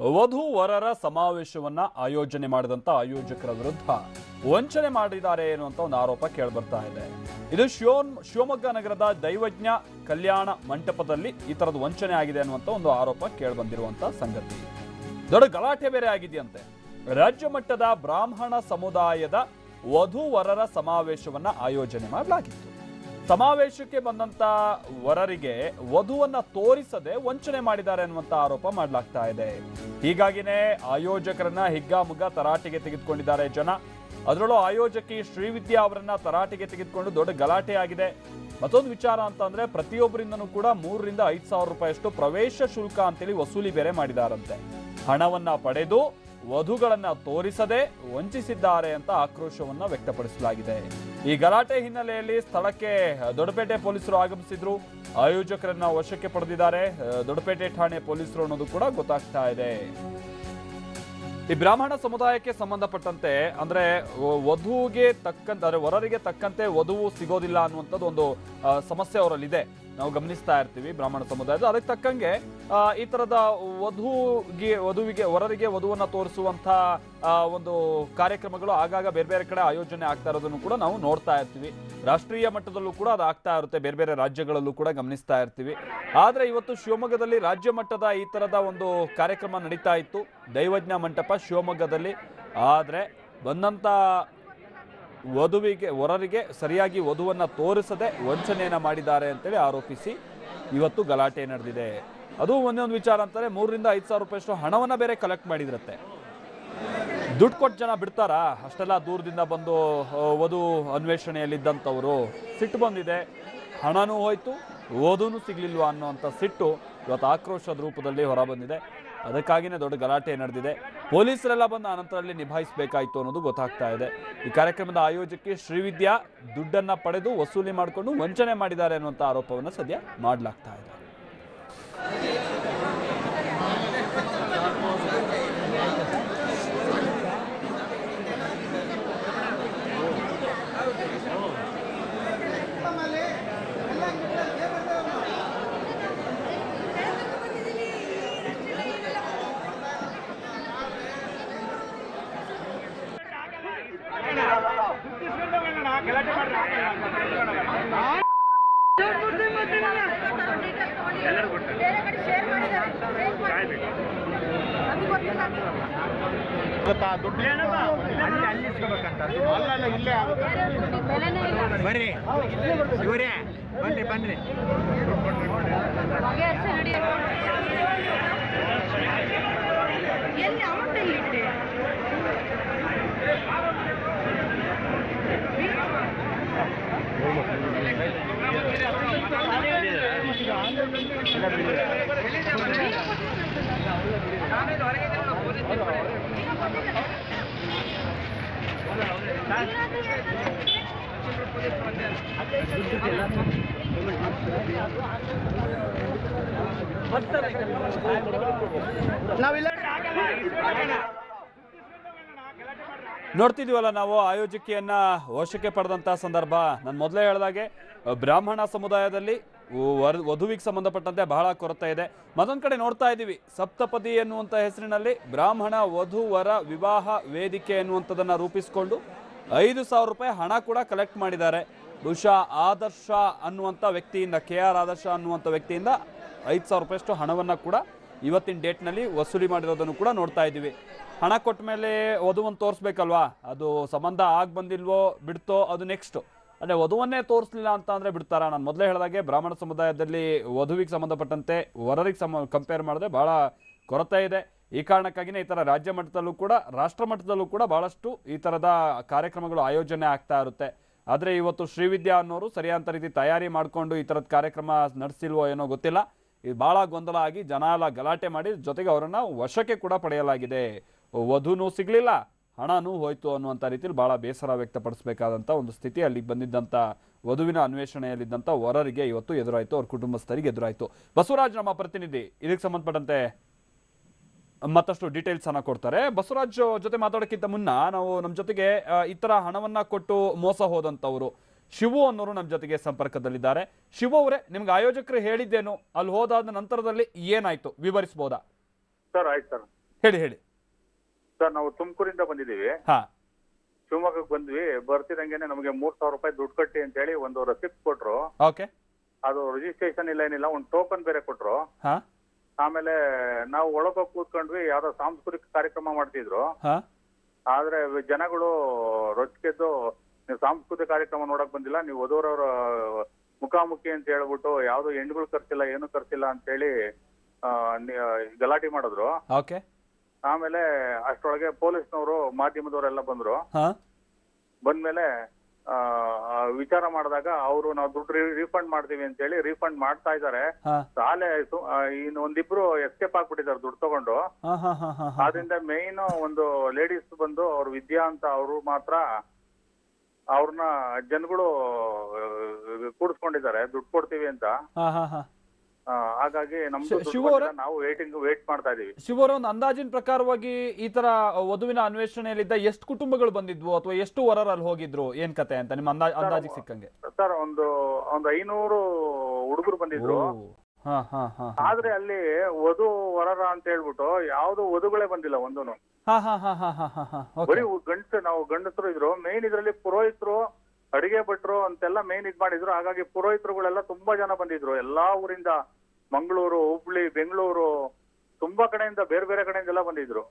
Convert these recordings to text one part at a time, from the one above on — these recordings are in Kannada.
ವಧು ವರರ ಸಮಾವೇಶವನ್ನ ಆಯೋಜನೆ ಮಾಡಿದಂತ ಆಯೋಜಕರ ವಿರುದ್ಧ ವಂಚನೆ ಮಾಡಿದ್ದಾರೆ ಎನ್ನುವಂತ ಒಂದು ಆರೋಪ ಕೇಳಿಬರ್ತಾ ಇದೆ. ಇದು ಶಿವನ್, ಶಿವಮೊಗ್ಗ ನಗರದ ದೈವಜ್ಞ ಕಲ್ಯಾಣ ಮಂಟಪದಲ್ಲಿ ಈ ತರದ ವಂಚನೆ ಆಗಿದೆ ಅನ್ನುವಂತ ಒಂದು ಆರೋಪ ಕೇಳ್ಬಂದಿರುವಂತ ಸಂಗತಿ. ದೊಡ್ಡ ಗಲಾಟೆ ಬೇರೆ ಆಗಿದೆಯಂತೆ. ರಾಜ್ಯ ಮಟ್ಟದ ಬ್ರಾಹ್ಮಣ ಸಮುದಾಯದ ವಧು ವರರ ಸಮಾವೇಶವನ್ನ ಆಯೋಜನೆ ಮಾಡಲಾಗಿತ್ತು. ಸಮಾವೇಶಕ್ಕೆ ಬಂದಂತ ವರರಿಗೆ ವಧುವನ್ನ ತೋರಿಸದೆ ವಂಚನೆ ಮಾಡಿದ್ದಾರೆ ಅನ್ನುವಂತ ಆರೋಪ ಮಾಡಲಾಗ್ತಾ ಇದೆ. ಹೀಗಾಗಿನೇ ಆಯೋಜಕರನ್ನ ಹಿಗ್ಗಾಮುಗ್ಗ ತರಾಟೆಗೆ ತೆಗೆದುಕೊಂಡಿದ್ದಾರೆ ಜನ. ಅದರಲ್ಲೂ ಆಯೋಜಕಿ ಶ್ರೀವಿದ್ಯಾ ಅವರನ್ನ ತರಾಟೆಗೆ ತೆಗೆದುಕೊಂಡು ದೊಡ್ಡ ಗಲಾಟೆ ಆಗಿದೆ. ಮತ್ತೊಂದು ವಿಚಾರ ಅಂತ ಅಂದ್ರೆ ಪ್ರತಿಯೊಬ್ಬರಿಂದನೂ ಕೂಡ ಮೂರರಿಂದ ಐದು ಸಾವಿರ ರೂಪಾಯಿಯಷ್ಟು ಪ್ರವೇಶ ಶುಲ್ಕ ಅಂತೇಳಿ ವಸೂಲಿ ಬೇರೆ ಮಾಡಿದಾರಂತೆ. ಹಣವನ್ನ ಪಡೆದು ವಧುಗಳನ್ನ ತೋರಿಸದೆ ವಂಚಿಸಿದ್ದಾರೆ ಅಂತ ಆಕ್ರೋಶವನ್ನ ವ್ಯಕ್ತಪಡಿಸಲಾಗಿದೆ. ಈ ಗಲಾಟೆ ಹಿನ್ನೆಲೆಯಲ್ಲಿ ಸ್ಥಳಕ್ಕೆ ದೊಡ್ಡಪೇಟೆ ಪೊಲೀಸರು ಆಗಮಿಸಿದ್ರು. ಆಯೋಜಕರನ್ನ ವಶಕ್ಕೆ ಪಡೆದಿದ್ದಾರೆ. ದೊಡ್ಡಪೇಟೆ ಠಾಣೆ ಪೊಲೀಸರು ಅನ್ನೋದು ಕೂಡ ಗೊತ್ತಾಗ್ತಾ ಇದೆ. ಈ ಬ್ರಾಹ್ಮಣ ಸಮುದಾಯಕ್ಕೆ ಸಂಬಂಧಪಟ್ಟಂತೆ, ಅಂದ್ರೆ ವಧುವಿಗೆ ತಕ್ಕಂತೆ, ಅಂದ್ರೆ ವರರಿಗೆ ತಕ್ಕಂತೆ ವಧುವು ಸಿಗೋದಿಲ್ಲ ಅನ್ನುವಂಥದ್ದು ಒಂದು ಸಮಸ್ಯೆ ಅವರಲ್ಲಿದೆ. ನಾವು ಗಮನಿಸ್ತಾ ಇರ್ತೀವಿ ಬ್ರಾಹ್ಮಣ ಸಮುದಾಯದ. ಅದಕ್ಕೆ ತಕ್ಕಂಗೆ ಈ ತರದ ವಧುಗೆ ವಧುವಿಗೆ, ವರರಿಗೆ ವಧುವನ್ನ ತೋರಿಸುವಂತ ಒಂದು ಕಾರ್ಯಕ್ರಮಗಳು ಆಗಾಗ ಬೇರೆ ಬೇರೆ ಕಡೆ ಆಯೋಜನೆ ಆಗ್ತಾ ಇರೋದನ್ನು ಕೂಡ ನಾವು ನೋಡ್ತಾ ಇರ್ತೀವಿ. ರಾಷ್ಟ್ರೀಯ ಮಟ್ಟದಲ್ಲೂ ಕೂಡ ಅದು ಆಗ್ತಾ ಇರುತ್ತೆ. ಬೇರೆ ಬೇರೆ ರಾಜ್ಯಗಳಲ್ಲೂ ಕೂಡ ಗಮನಿಸ್ತಾ ಇರ್ತೀವಿ. ಆದ್ರೆ ಇವತ್ತು ಶಿವಮೊಗ್ಗದಲ್ಲಿ ರಾಜ್ಯ ಮಟ್ಟದ ಈ ತರದ ಒಂದು ಕಾರ್ಯಕ್ರಮ ನಡೀತಾ ಇತ್ತು. ದೈವಜ್ಞ ಮಂಟಪ ಶಿವಮೊಗ್ಗದಲ್ಲಿ. ಆದ್ರೆ ಬಂದಂತ ವಧುವಿಗೆ, ವರರಿಗೆ ಸರಿಯಾಗಿ ವಧುವನ್ನು ತೋರಿಸದೆ ವಂಚನೆಯನ್ನು ಮಾಡಿದ್ದಾರೆ ಅಂತೇಳಿ ಆರೋಪಿಸಿ ಇವತ್ತು ಗಲಾಟೆ ನಡೆದಿದೆ. ಅದು ಒಂದೊಂದು ವಿಚಾರ ಅಂತಾರೆ ಮೂರರಿಂದ ಐದು ಸಾವಿರ ರೂಪಾಯಿಷ್ಟು ಹಣವನ್ನು ಬೇರೆ ಕಲೆಕ್ಟ್ ಮಾಡಿದಿರತ್ತೆ. ದುಡ್ಡು ಕೊಟ್ಟು ಜನ ಬಿಡ್ತಾರಾ? ಅಷ್ಟೆಲ್ಲ ದೂರದಿಂದ ಬಂದು ವಧು ಅನ್ವೇಷಣೆಯಲ್ಲಿದ್ದಂಥವರು. ಸಿಟ್ಟು ಬಂದಿದೆ. ಹಣನೂ ಹೋಯ್ತು ಓದೂ ಸಿಗ್ಲಿಲ್ವಾ ಅನ್ನೋವಂಥ ಸಿಟ್ಟು ಇವತ್ತು ಆಕ್ರೋಶದ ರೂಪದಲ್ಲಿ ಹೊರಬಂದಿದೆ. ಅದಕ್ಕಾಗಿಯೇ ದೊಡ್ಡ ಗಲಾಟೆ ನಡೆದಿದೆ. ಪೊಲೀಸರೆಲ್ಲ ಬಂದು ಅನಂತರಲ್ಲಿ ನಿಭಾಯಿಸಬೇಕಾಯಿತು ಅನ್ನೋದು ಗೊತ್ತಾಗ್ತಾ ಇದೆ. ಈ ಕಾರ್ಯಕ್ರಮದ ಆಯೋಜಕಿ ಶ್ರೀವಿದ್ಯಾ ದುಡ್ಡನ್ನು ಪಡೆದು ವಸೂಲಿ ಮಾಡಿಕೊಂಡು ವಂಚನೆ ಮಾಡಿದ್ದಾರೆ ಅನ್ನುವಂಥ ಆರೋಪವನ್ನು ಸದ್ಯ ಮಾಡಲಾಗ್ತಾ ಇದೆ ಬೇರೆ ಕಡೆ ಶೇರ್ ಮಾಡಿದ್ದಾರೆ ಶೇರ್ ಮಾಡಿ. ಅದು ಗೊತ್ತಿಲ್ಲ ಗೊತ್ತಾ ದುಡ್ಡು ಅಲ್ಲಿ ಬರ್ರಿ ಇವರೇ ಬನ್ರಿ ಬನ್ರಿ ಬಗೆಹರಿಸಿ ನಡಿ ಎಲ್ಲಿ ಅಮೌಂಟ್ ಎಲ್ಲಿ ಇಟ್ಟೆ ನಾವಿಲ್ಲ ನೋಡ್ತಿದೀವಲ್ಲ ನಾವು ಆಯೋಜಕಿಯನ್ನ ವಶಕ್ಕೆ ಪಡೆದಂತ ಸಂದರ್ಭ. ನಾನು ಮೊದಲೇ ಹೇಳಿದಾಗೆ ಬ್ರಾಹ್ಮಣ ಸಮುದಾಯದಲ್ಲಿ ವಧುವಿಗೆ ಸಂಬಂಧಪಟ್ಟಂತೆ ಬಹಳ ಕೊರತೆ ಇದೆ. ಮತ್ತೊಂದು ಕಡೆ ನೋಡ್ತಾ ಇದ್ದೀವಿ. ಸಪ್ತಪದಿ ಎನ್ನುವಂಥ ಹೆಸರಿನಲ್ಲಿ ಬ್ರಾಹ್ಮಣ, ವಧು, ವರ, ವಿವಾಹ, ವೇದಿಕೆ ಎನ್ನುವಂಥದ್ದನ್ನು ರೂಪಿಸಿಕೊಂಡು ಐದು ಸಾವಿರ ರೂಪಾಯಿ ಹಣ ಕೂಡ ಕಲೆಕ್ಟ್ ಮಾಡಿದ್ದಾರೆ. ಬಹುಶಃ ಆದರ್ಶ ಅನ್ನುವಂಥ ವ್ಯಕ್ತಿಯಿಂದ ಕೆ ಆರ್ ಆದರ್ಶ ಅನ್ನುವಂಥ ವ್ಯಕ್ತಿಯಿಂದ ಐದು ಸಾವಿರ ರೂಪಾಯಿಷ್ಟು ಹಣವನ್ನು ಕೂಡ ಇವತ್ತಿನ ಡೇಟ್ನಲ್ಲಿ ವಸೂಲಿ ಮಾಡಿರೋದನ್ನು ಕೂಡ ನೋಡ್ತಾ ಇದ್ದೀವಿ. ಹಣ ಕೊಟ್ಟ ಮೇಲೆ ವಧುವನ್ನು ತೋರಿಸ್ಬೇಕಲ್ವಾ? ಅದು ಸಂಬಂಧ ಆಗಿ ಬಂದಿಲ್ವೋ, ಬಿಡ್ತೋ, ಅದು ನೆಕ್ಸ್ಟ್ ಅಂದರೆ ವಧುವನ್ನೇ ತೋರಿಸ್ಲಿಲ್ಲ ಅಂತ ಅಂದರೆ ಬಿಡ್ತಾರ? ನಾನು ಮೊದಲೇ ಹೇಳಿದಾಗೆ ಬ್ರಾಹ್ಮಣ ಸಮುದಾಯದಲ್ಲಿ ವಧುವಿಗೆ ಸಂಬಂಧಪಟ್ಟಂತೆ ವರರಿಗೆ ಸಮ ಕಂಪೇರ್ ಮಾಡಿದ್ರೆ ಭಾಳ ಕೊರತೆ ಇದೆ. ಈ ಕಾರಣಕ್ಕಾಗಿಯೇ ಈ ಥರ ರಾಜ್ಯ ಮಟ್ಟದಲ್ಲೂ ಕೂಡ, ರಾಷ್ಟ್ರ ಮಟ್ಟದಲ್ಲೂ ಕೂಡ ಭಾಳಷ್ಟು ಈ ಥರದ ಕಾರ್ಯಕ್ರಮಗಳು ಆಯೋಜನೆ ಆಗ್ತಾ ಇರುತ್ತೆ. ಆದರೆ ಇವತ್ತು ಶ್ರೀವಿದ್ಯಾ ಅನ್ನೋರು ಸರಿಯಾದ ರೀತಿ ತಯಾರಿ ಮಾಡಿಕೊಂಡು ಈ ಥರದ ಕಾರ್ಯಕ್ರಮ ನಡೆಸಿಲ್ವೋ ಏನೋ ಗೊತ್ತಿಲ್ಲ. ಇದು ಭಾಳ ಗೊಂದಲ ಆಗಿ ಜನ ಎಲ್ಲ ಗಲಾಟೆ ಮಾಡಿ ಜೊತೆಗೆ ಅವರನ್ನು ವಶಕ್ಕೆ ಕೂಡ ಪಡೆಯಲಾಗಿದೆ. ವಧುನೂ ಸಿಗ್ಲಿಲ್ಲ. ಹಣನೂ ಹೋಯಿತು ಅನ್ನುವಂಥ ರೀತಿಯಲ್ಲಿ ಭಾಳ ಬೇಸರ ವ್ಯಕ್ತಪಡಿಸಬೇಕಾದಂಥ ಒಂದು ಸ್ಥಿತಿ ಅಲ್ಲಿ ಬಂದಿದ್ದಂಥ ವಧುವಿನ ಅನ್ವೇಷಣೆಯಲ್ಲಿದ್ದಂಥ ವರರಿಗೆ ಇವತ್ತು ಎದುರಾಯಿತು ಅವ್ರ ಕುಟುಂಬಸ್ಥರಿಗೆ ಎದುರಾಯಿತು. ಬಸವರಾಜ್ ನಮ್ಮ ಪ್ರತಿನಿಧಿ ಇದಕ್ಕೆ ಸಂಬಂಧಪಟ್ಟಂತೆ ಮತ್ತಷ್ಟು ಡೀಟೇಲ್ಸ್ ಅನ್ನ ಕೊಡ್ತಾರೆ. ಬಸವರಾಜ್ ಜೊತೆ ಮಾತಾಡೋಕ್ಕಿಂತ ಮುನ್ನ ನಾವು ನಮ್ಮ ಜೊತೆಗೆ ಈ ಥರ ಹಣವನ್ನ ಕೊಟ್ಟು ಮೋಸ ಹೋದಂಥವರು ಶಿವು ಅನ್ನೋರು ನಮ್ಮ ಜೊತೆಗೆ ಸಂಪರ್ಕದಲ್ಲಿದ್ದಾರೆ. ಶಿವು ಅವರೇ ನಿಮ್ಗೆ ಆಯೋಜಕರು ಹೇಳಿದ್ದೇನು? ಅಲ್ಲಿ ಹೋದಾದ ನಂತರದಲ್ಲಿ ಏನಾಯ್ತು? ವಿವರಿಸಬಹುದಾ ಸರ್ ಆಯ್ತು ಸರ್. ಹೇಳಿ ಹೇಳಿ. ಸರ್ ನಾವು ತುಮಕೂರಿಂದ ಬಂದಿದ್ದೀವಿ. ಹಾ. ಶಿವಮೊಗ್ಗಕ್ಕೆ ಬಂದ್ವಿ. ಬರ್ತಿದಂಗೆನೆ ನಮಗೆ ಮೂರ್ ಸಾವಿರ ರೂಪಾಯಿ ದುಡ್ಡು ಕಟ್ಟಿ ಅಂತ ಹೇಳಿ ಒಂದು ರಸೀಪ್ಟ್ ಕೊಟ್ರು. ಓಕೆ. ಅದು ರಿಜಿಸ್ಟ್ರೇಷನ್ ಇಲ್ಲ ಏನಿಲ್ಲ ಒಂದು ಟೋಕನ್ ಬೇರೆ ಕೊಟ್ರು. ಹಾ. ಆಮೇಲೆ ನಾವು ಒಳಗೆ ಕೂತ್ಕೊಂಡ್ವಿ ಯಾವ್ದೋ ಸಾಂಸ್ಕೃತಿಕ ಕಾರ್ಯಕ್ರಮ ಮಾಡ್ತಿದ್ರು. ಹಾ. ಆದ್ರೆ ಜನಗಳು ರೊಚ್ಚಿಗೆದ್ದು ನೀವು ಸಾಂಸ್ಕೃತಿಕ ಕಾರ್ಯಕ್ರಮ ನೋಡಕ್ ಬಂದಿಲ್ಲ ನೀವು ವಧುವರವ್ರ ಮುಖಾಮುಖಿ ಅಂತ ಹೇಳ್ಬಿಟ್ಟು ಯಾವ್ದು ಹೆಣ್ಗಳು ಕರ್ಸಿಲ್ಲ ಏನು ಕರ್ಸಿಲ್ಲ ಅಂತ ಹೇಳಿ ಗಲಾಟೆ ಮಾಡಿದ್ರು. ಓಕೆ. ಆಮೇಲೆ ಅಷ್ಟರೊಳಗೆ ಪೊಲೀಸ್ನವರು ಮಾಧ್ಯಮದವರೆಲ್ಲ ಬಂದ್ರು. ಹಾ? ಬಂದ್ಮೇಲೆ ಆ, ಆ, ವಿಚಾರ ಮಾಡಿದಾಗ ಅವರು ನಾವು ದುಡ್ಡು ರೀಫಂಡ್ ಮಾಡ್ತೀವಿ ಅಂತ ಹೇಳಿ ರೀಫಂಡ್ ಮಾಡ್ತಾ ಇದಾರೆ ಹಾ. ಸಾಲೆ ಸು- ಆ, ಇನ್ನು ಒಂದಿಬ್ರು ಎಸ್ಕೇಪ್ ಆಗ್ಬಿಟ್ಟಿದ್ದಾರೆ ದುಡ್ಡು ತಗೊಂಡು. ಹಾ ಹಾ ಹಾ ಹಾ ಹಾ. ಆದ್ರಿಂದ ಮೇನ್ ಒಂದು ಲೇಡೀಸ್ ಬಂದು ಅವ್ರ ವಿದ್ಯಾ ಅಂತ ಅವರು ಮಾತ್ರ ಅವ್ರನ್ನ ಜನಗಳು ಕೂಡಿಸ್ಕೊಂಡಿದ್ದಾರೆ. ದುಡ್ಡು ಕೊಡ್ತೀವಿ ಅಂತ. ಹಾ ಹಾ ಹಾ. ಆ, ಹಾಗಾಗಿ ನಮ್ದು ನಾವು ವೇಟಿಂಗ್ ವೇಟ್ ಮಾಡ್ತಾ ಇದೀವಿ. ಶಿವರ ಒಂದು ಅಂದಾಜಿನ ಪ್ರಕಾರವಾಗಿ ಈ ತರ ವಧುವಿನ ಅನ್ವೇಷಣೆಯಲ್ಲಿದ್ದ ಎಷ್ಟು ಕುಟುಂಬಗಳು ಬಂದಿದ್ವು ಅಥವಾ ಎಷ್ಟು ವರರಲ್ಲಿ ಅಲ್ಲಿ ಹೋಗಿದ್ರು? ಏನ್ ಕತೆ ಅಂತ ನಿಮ್ಮ ಅಂದಾಜ್ ಅಂದಾಜಿಗೆ ಸಿಕ್ಕಂಗೆ. ಸರ್ ಒಂದು ಒಂದು ಐನೂರು ಹುಡುಗರು ಬಂದಿದ್ರು. ಆದ್ರೆ ಅಲ್ಲಿ ವಧು ವರರ ಅಂತ ಹೇಳ್ಬಿಟ್ಟು ಯಾವ್ದು ವಧುಗಳೇ ಬಂದಿಲ್ಲ ಒಂದೂನು. ಬರೀ ಗಂಡಸ ನಾವು ಗಂಡಸರು ಇದ್ರು. ಮೇನ್ ಇದ್ರಲ್ಲಿ ಪುರೋಹಿತರು ಅಡಿಗೆ ಭಟ್ರು ಅಂತೆಲ್ಲ ಮೇನ್ ಇದ್ ಮಾಡಿದ್ರು. ಹಾಗಾಗಿ ಪುರೋಹಿತರುಗಳೆಲ್ಲ ತುಂಬಾ ಜನ ಬಂದಿದ್ರು. ಎಲ್ಲಾ ಊರಿಂದ ಮಂಗಳೂರು ಹುಬ್ಳಿ ಬೆಂಗಳೂರು ತುಂಬಾ ಕಡೆಯಿಂದ ಬೇರೆ ಬೇರೆ ಕಡೆಯಿಂದ ಎಲ್ಲ ಬಂದಿದ್ರು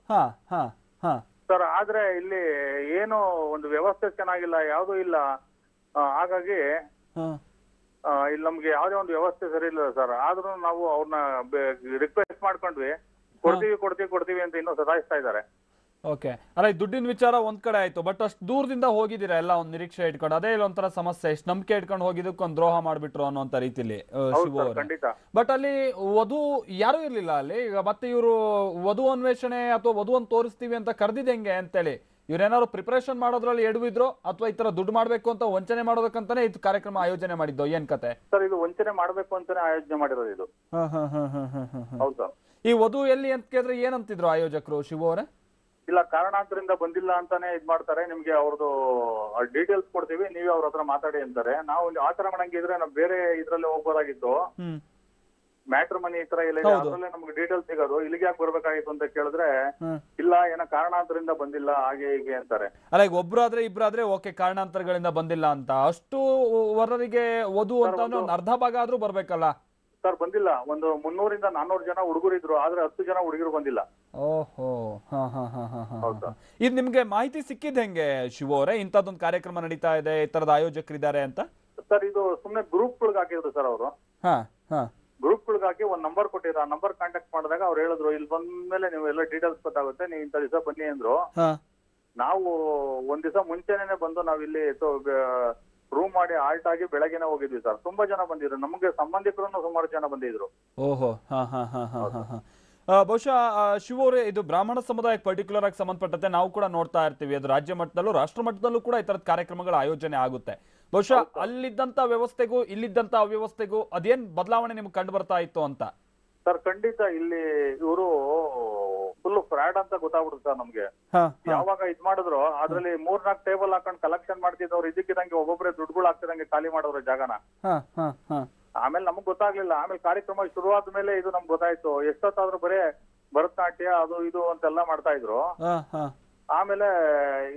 ಸರ್ ಆದ್ರೆ ಇಲ್ಲಿ ಏನು ಒಂದು ವ್ಯವಸ್ಥೆ ಚೆನ್ನಾಗಿಲ್ಲ ಯಾವ್ದು ಇಲ್ಲ. ಹಾಗಾಗಿ ಇಲ್ಲಿ ನಮ್ಗೆ ಯಾವ್ದೇ ಒಂದು ವ್ಯವಸ್ಥೆ ಸರಿ ಇಲ್ಲ ಸರ್. ಆದ್ರೂ ನಾವು ಅವ್ರನ್ನ ರಿಕ್ವೆಸ್ಟ್ ಮಾಡ್ಕೊಂಡ್ವಿ. ಕೊಡ್ತೀವಿ ಕೊಡ್ತೀವಿ ಕೊಡ್ತೀವಿ ಅಂತ ಇನ್ನೂ ಸತಾಯಿಸ್ತಾ ಇದ್ದಾರೆ. ಓಕೆ. ಅಲ್ಲ ಈ ದುಡ್ಡಿನ ವಿಚಾರ ಒಂದ್ ಕಡೆ ಆಯ್ತು. ಬಟ್ ಅಷ್ಟು ದೂರದಿಂದ ಹೋಗಿದ್ದೀರಾ? ಎಲ್ಲ ಒಂದ್ ನಿರೀಕ್ಷೆ ಇಟ್ಕೊಂಡು. ಅದೇ ಇಲ್ಲ ಒಂಥರ ಸಮಸ್ಯೆ. ಎಷ್ಟು ನಂಬಿಕೆ ಇಟ್ಕೊಂಡು ಹೋಗಿದ್ದಕ್ಕೆ ಒಂದ್ ದ್ರೋಹ ಮಾಡ್ಬಿಟ್ರು ಅನ್ನೋಂತ ರೀತಿಲಿ ಶಿವು ಖಂಡಿತ. ಬಟ್ ಅಲ್ಲಿ ವಧು ಯಾರು ಇರ್ಲಿಲ್ಲ ಅಲ್ಲಿ? ಈಗ ಮತ್ತೆ ಇವರು ವಧು ಅನ್ವೇಷಣೆ ಅಥವಾ ವಧುವನ್ನು ತೋರಿಸ್ತೀವಿ ಅಂತ ಕರ್ದಿದ್ ಹೆಂಗೆ ಅಂತೇಳಿ? ಇವ್ರೇನಾದ್ರು ಪ್ರಿಪರೇಷನ್ ಮಾಡೋದ್ರಲ್ಲಿ ಎಡವಿದ್ರು ಅಥವಾ ಈ ತರ ದುಡ್ಡು ಮಾಡ್ಬೇಕು ಅಂತ ವಂಚನೆ ಮಾಡೋದಕ್ಕಂತಾನೆ ಇದು ಕಾರ್ಯಕ್ರಮ ಆಯೋಜನೆ ಮಾಡಿದ್ದು? ಏನ್ ಕತೆ? ಸರ್ ಇದು ವಂಚನೆ ಮಾಡ್ಬೇಕು ಅಂತಾನೆ ಆಯೋಜನೆ ಮಾಡಿರೋದು ಇದು. ಹೌದು ಸರ್. ಈ ವಧು ಎಲ್ಲಿ ಅಂತ ಕೇಳಿದ್ರೆ ಏನಂತಿದ್ರು ಆಯೋಜಕರು? ಶಿವು ಅವರೇ ಇಲ್ಲ ಕಾರಣಾಂತರಿಂದ ಬಂದಿಲ್ಲ ಅಂತಾನೆ ಇದ್ ಮಾಡ್ತಾರೆ. ನಿಮ್ಗೆ ಅವ್ರದ್ದು ಡೀಟೇಲ್ಸ್ ಕೊಡ್ತೀವಿ ನೀವೇ ಅವ್ರ ಹತ್ರ ಮಾತಾಡಿ ಅಂತಾರೆ. ನಾವು ಆತರ ತರ ಮಾಡಂಗಿದ್ರೆ ನಾವು ಬೇರೆ ಇದ್ರಲ್ಲಿ ಹೋಗ್ಬೋದಾಗಿತ್ತು. ಹ್ಮ್. ಮ್ಯಾಟ್ರ್ ಮನಿ ಈ ತರ ಇಲ್ಲ ಇದೆ, ಹೌದು. ಅದ್ರಲ್ಲೇ ನಮ್ಗೆ ಡೀಟೇಲ್ಸ್ ಸಿಗೋದು. ಇಲ್ಲಿಗೆ ಯಾಕೆ ಬರ್ಬೇಕಾಗಿತ್ತು ಅಂತ ಕೇಳಿದ್ರೆ ಹ್ಮ್. ಇಲ್ಲ ಏನೋ ಕಾರಣಾಂತರಿಂದ ಬಂದಿಲ್ಲ ಹಾಗೆ ಹೀಗೆ ಅಂತಾರೆ. ಅಲ್ಲ ಈಗ ಒಬ್ರಾದ್ರೆ ಇಬ್ರಾದ್ರೆ ಓಕೆ ಕಾರಣಾಂತರಗಳಿಂದ ಬಂದಿಲ್ಲ ಅಂತ. ಅಷ್ಟು ವರರಿಗೆ ವಧು ಅಂತ ಒಂದು ಅರ್ಧ ಭಾಗ ಆದ್ರೂ ಬರ್ಬೇಕಲ್ಲ. ಸರ್ ಬಂದಿಲ್ಲ. ಒಂದು ಮುನ್ನೂರಿಂದ ನಾನ್ನೂರು ಜನ ಹುಡುಗರು ಇದ್ರು ಆದ್ರೆ ಹತ್ತು ಜನ ಹುಡುಗರು ಬಂದಿಲ್ಲ. ಓಹೋ? ಇದು ನಿಮ್ಗೆ ಮಾಹಿತಿ ಸಿಕ್ಕಿದ್ ಹೆಂಗೆ ಶಿವ ಅವರೇ? ಇಂಥದ್ದೊಂದು ಕಾರ್ಯಕ್ರಮ ನಡೀತಾ ಇದೆ ಈ ತರದ ಆಯೋಜಕರಿದ್ದಾರೆ ಅಂತ? ಸರ್ ಇದು ಸುಮ್ನೆ ಗ್ರೂಪ್ಗಳಿಗೆ ಹಾಕಿದ್ರು ಸರ್ ಅವರು. ಹಾ ಹಾ. ಗ್ರೂಪ್ಗಳಿಗೆ ಹಾಕಿ ಒಂದ್ ನಂಬರ್ ಕೊಟ್ಟಿದ್ರು. ಆ ನಂಬರ್ ಕಾಂಟ್ಯಾಕ್ಟ್ ಮಾಡಿದಾಗ ಅವ್ರು ಹೇಳಿದ್ರು ಇಲ್ಲಿ ಬಂದ್ಮೇಲೆ ನೀವು ಎಲ್ಲ ಡೀಟೇಲ್ಸ್ ಗೊತ್ತಾಗುತ್ತೆ ನೀವು ಇಂಥ ದಿವಸ ಬನ್ನಿ ಅಂದ್ರು. ಹಾ. ನಾವು ಒಂದ್ ದಿವಸ ಮುಂಚೆನೆ ಬಂದು ನಾವಿಲ್ಲಿ ಇಲ್ಲಿ ರೂಮ್ ಮಾಡಿ ಆಲ್ಟ್ ಆಗಿ ಬೆಳಗ್ಗೆನೆ ಹೋಗಿದ್ವಿ ಸರ್ ತುಂಬಾ ಜನ ಬಂದಿದ್ರು. ನಮಗೆ ಸಂಬಂಧಿಕರನ್ನು ಸುಮಾರು ಜನ ಬಂದಿದ್ರು. ಓಹೋ. ಹಾ ಹಾ ಹಾ ಹಾ ಹಾ ಹಾ. ಬಹುಶಃ ಶಿವ ಅವರೇ ಇದು ಬ್ರಾಹ್ಮಣ ಸಮುದಾಯಕ್ಕೆ ಪರ್ಟಿಕ್ಯುಲರ್ ಆಗಿ ಸಂಬಂಧಪಟ್ಟಂತೆ ನಾವು ಕೂಡ ನೋಡ್ತಾ ಇರ್ತೀವಿ. ಅದು ರಾಜ್ಯ ಮಟ್ಟದಲ್ಲೂ ರಾಷ್ಟ್ರ ಮಟ್ಟದಲ್ಲೂ ಕೂಡ ಈ ತರದ ಕಾರ್ಯಕ್ರಮಗಳ ಆಯೋಜನೆ ಆಗುತ್ತೆ. ಬಹುಶಃ ಅಲ್ಲಿದ್ದಂತ ವ್ಯವಸ್ಥೆಗೂ ಇಲ್ಲಿದ್ದಂತ ಅವ್ಯವಸ್ಥೆಗೂ ಅದೇನ್ ಬದಲಾವಣೆ ನಿಮ್ಗೆ ಕಂಡು ಬರ್ತಾ ಇತ್ತು ಅಂತ? ಸರ್ ಖಂಡಿತ ಇಲ್ಲಿ ಇವರು ಫುಲ್ ಫ್ರಾಡ್ ಅಂತ ಗೊತ್ತಾಗ್ಬಿಡುತ್ತೆ ಸರ್ ನಮ್ಗೆ. ಯಾವಾಗ ಇದ್ ಮಾಡಿದ್ರು ಅದ್ರಲ್ಲಿ ಮೂರ್ನಾಲ್ಕು ಟೇಬಲ್ ಹಾಕೊಂಡು ಕಲೆಕ್ಷನ್ ಮಾಡ್ತಿದ್ದವ್ರು ಇದಕ್ಕಿದಂಗೆ ಒಬ್ಬೊಬ್ರೆ ದುಡ್ಡುಗಳು ಹಾಕ್ತಿದಂಗೆ ಖಾಲಿ ಮಾಡೋರು ಜಾಗನ. ಆಮೇಲೆ ನಮಗ್ ಗೊತ್ತಾಗ್ಲಿಲ್ಲ. ಆಮೇಲೆ ಕಾರ್ಯಕ್ರಮ ಶುರುವಾದ ಮೇಲೆ ಇದು ನಮ್ಗೆ ಗೊತ್ತಾಯ್ತು. ಎಷ್ಟೊತ್ತಾದ್ರೂ ಬರೇ ಭರತನಾಟ್ಯ ಅದು ಇದು ಅಂತೆಲ್ಲ ಮಾಡ್ತಾ ಇದ್ರು. ಆಮೇಲೆ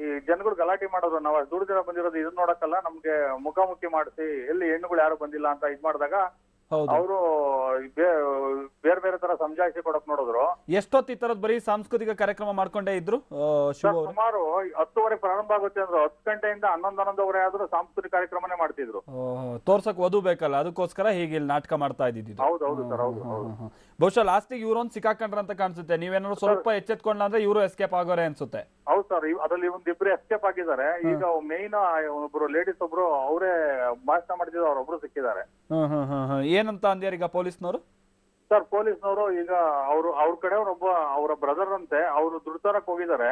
ಈ ಜನಗಳು ಗಲಾಟೆ ಮಾಡೋದು ನಾವು ದುಡ್ಡು ಜನ ಬಂದಿರೋದು ಇದನ್ನ ನೋಡಕ್ಕಲ್ಲ ನಮ್ಗೆ ಮುಖಾಮುಖಿ ಮಾಡಿಸಿ ಎಲ್ಲಿ ಹೆಣ್ಣುಗಳು ಯಾರು ಬಂದಿಲ್ಲ ಅಂತ ಇದ್ ಮಾಡಿದಾಗ ಹೌದು. ಅವರು ಬೇರೆ ಬೇರೆ ತರ ಸಮಜಾಯಿಸಿ ಕೊಡಕ್ ನೋಡಿದ್ರು. ಎಷ್ಟೊತ್ತು ಈ ತರದ್ ಬರೀ ಸಾಂಸ್ಕೃತಿಕ ಕಾರ್ಯಕ್ರಮ ಮಾಡ್ಕೊಂಡೇ ಇದ್ರು ಶಿವ ಅವ್ರೆ? ಸುಮಾರು ಹತ್ತುವರೆ ಪ್ರಾರಂಭ ಆಗುತ್ತೆ ಅಂದ್ರೆ. ಹತ್ತು ಗಂಟೆಯಿಂದ ಹನ್ನೊಂದು ಹನ್ನೊಂದುವರೆ ಆದ್ರೂ ಸಾಂಸ್ಕೃತಿಕ ಕಾರ್ಯಕ್ರಮನೇ ಮಾಡ್ತಿದ್ರು. ತೋರ್ಸಕ್ ವಧು ಬೇಕಲ್ಲ ಅದಕ್ಕೋಸ್ಕರ ಹೀಗೆ ಇಲ್ಲಿ ನಾಟಕ ಮಾಡ್ತಾ ಇದ್ದಿದ್ದು. ಹೌದು ಹೌದು ಸರ್ ಹೌದು ಹೌದು. ಬಹುಶಃ ಲಾಸ್ಟಿಗೆ ಇವ್ರೊಂದ್ ಸಿಕ್ಕಾಕೊಂಡ್ರ ಅಂತ ಕಾಣಿಸುತ್ತೆ. ನೀವೇನಾದ್ರು ಸ್ವಲ್ಪ ಎಚ್ಚೆತ್ಕೊಂಡ್ಲ ಅಂದ್ರೆ ಇವರು ಎಸ್ಕೇಪ್ ಆಗೋರೆ ಅನ್ಸುತ್ತೆ. ಹೌದು ಸರ್. ಅದ್ರಲ್ಲಿ ಒಂದಿಬ್ರು ಎಸ್ಕೇಪ್ ಆಗಿದ್ದಾರೆ. ಈಗ ಮೇನ್ ಒಬ್ರು ಲೇಡೀಸ್ ಒಬ್ರು ಅವರೇ ಭಾಷಣ ಮಾಡಿದ್ರು ಅವ್ರೊಬ್ರು ಸಿಕ್ಕಿದ್ದಾರೆ. ಏನಂತ ಅಂದ್ಯಾರ ಈಗ ಪೊಲೀಸ್ನವರು? ಸರ್ ಪೊಲೀಸ್ನವರು ಈಗ ಅವರು ಅವ್ರ ಕಡೆ ಒಬ್ಬ ಅವರ ಬ್ರದರ್ ಅಂತೆ ಅವರು ದುಡ್ಡು ತರಕ್ ಹೋಗಿದ್ದಾರೆ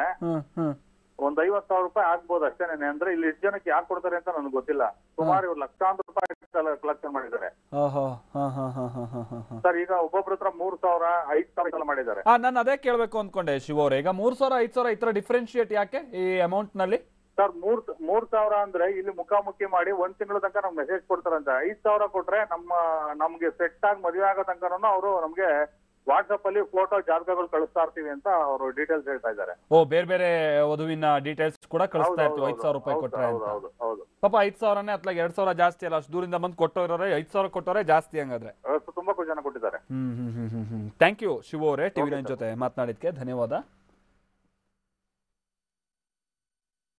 ಒಂದ್ ಐವತ್ ಸಾವಿರ ರೂಪಾಯಿ ಆಗ್ಬೋದು ಅಷ್ಟೇನೆ. ಅಂದ್ರೆ ಇಲ್ಲಿ ಎಷ್ಟು ಜನಕ್ಕೆ ಯಾಕೆ ಕೊಡ್ತಾರೆ ಅಂತ ನನಗೆ ಗೊತ್ತಿಲ್ಲ. ಸುಮಾರು ಇವ್ರು ಲಕ್ಷಾಂತರ ರೂಪಾಯಿ ಕಲೆಕ್ಷನ್ ಮಾಡಿದ್ದಾರೆ. ಸರ್ ಈಗ ಒಬ್ಬೊಬ್ರ ಹತ್ರ ಮೂರ್ ಸಾವಿರ ಐದ್ ಸಾವಿರ ಮಾಡಿದ್ದಾರೆ. ನಾನು ಅದೇ ಕೇಳಬೇಕು ಅನ್ಕೊಂಡೆ ಶಿವ ಅವ್ರೆ. ಈಗ ಮೂರ್ ಸಾವಿರ ಐದ್ ಸಾವಿರ ಈ ತರ ಡಿಫ್ರೆನ್ಶಿಯೇಟ್ ಯಾಕೆ ಈ ಅಮೌಂಟ್ನಲ್ಲಿ? ಸರ್ ಮೂರ್ ಮೂರ್ ಸಾವಿರ ಅಂದ್ರೆ ಇಲ್ಲಿ ಮುಖಾಮುಖಿ ಮಾಡಿ ಒಂದ್ ತಿಂಗಳ ತನಕ ನಮ್ಗೆ ಮೆಸೇಜ್ ಕೊಡ್ತಾರಂತೆ. ಐದ್ ಸಾವಿರ ಕೊಟ್ರೆ ನಮ್ಮ ನಮ್ಗೆ ಸೆಟ್ ಆಗಿ ಮದುವೆ ಆಗೋ ತನಕ ಅವರು ನಮ್ಗೆ ವಾಟ್ಸಪ್ ಅಲ್ಲಿ ಫೋಟೋ ಜಾತಕಗಳು ಕಳಿಸ್ತಾ ಇರ್ತೀವಿ ಅಂತ ಅವರು ಡೀಟೇಲ್ಸ್ ಹೇಳ್ತಾ ಇದ್ದಾರೆ. ಓ ಬೇರೆ ಬೇರೆ ವಧುವಿನ ಡೀಟೇಲ್ಸ್ ಕೂಡ ಕಳಿಸ್ತಾ ಇರ್ತೀವಿ. ಐದು ಸಾವಿರ ರೂಪಾಯಿ ಕೊಟ್ಟರೆ ಕೊಟ್ರೆ ಹೌದು ಅಂತ. ಹೌದು ಹೌದು ಪಾಪ ಐದ್ ಸಾವಿರನೇ ಅತ್ಲಾಗ ಎರಡ್ ಸಾವಿರ ಜಾಸ್ತಿ ಅಲ್ಲ ಅಷ್ಟು ದೂರಿಂದ ಬಂದು ಕೊಟ್ಟೋರೋರೆ ಐದ್ ಸಾವಿರ ಕೊಟ್ಟೋರೆ ಜಾಸ್ತಿ ಹಂಗಾದ್ರೆ. ತುಂಬಾ ಜನ ಕೊಟ್ಟಿದ್ದಾರೆ. ಹ್ಮ್ ಹ್ಮ್ ಹ್ಮ್ ಹ್ಮ್ ಹ್ಮ್. ಥ್ಯಾಂಕ್ ಯು ಶಿವ ಅವರೇ ಟಿವಿ ನೈನ್ ಜೊತೆ ಮಾತನಾಡಿದ್ಕೆ ಧನ್ಯವಾದ.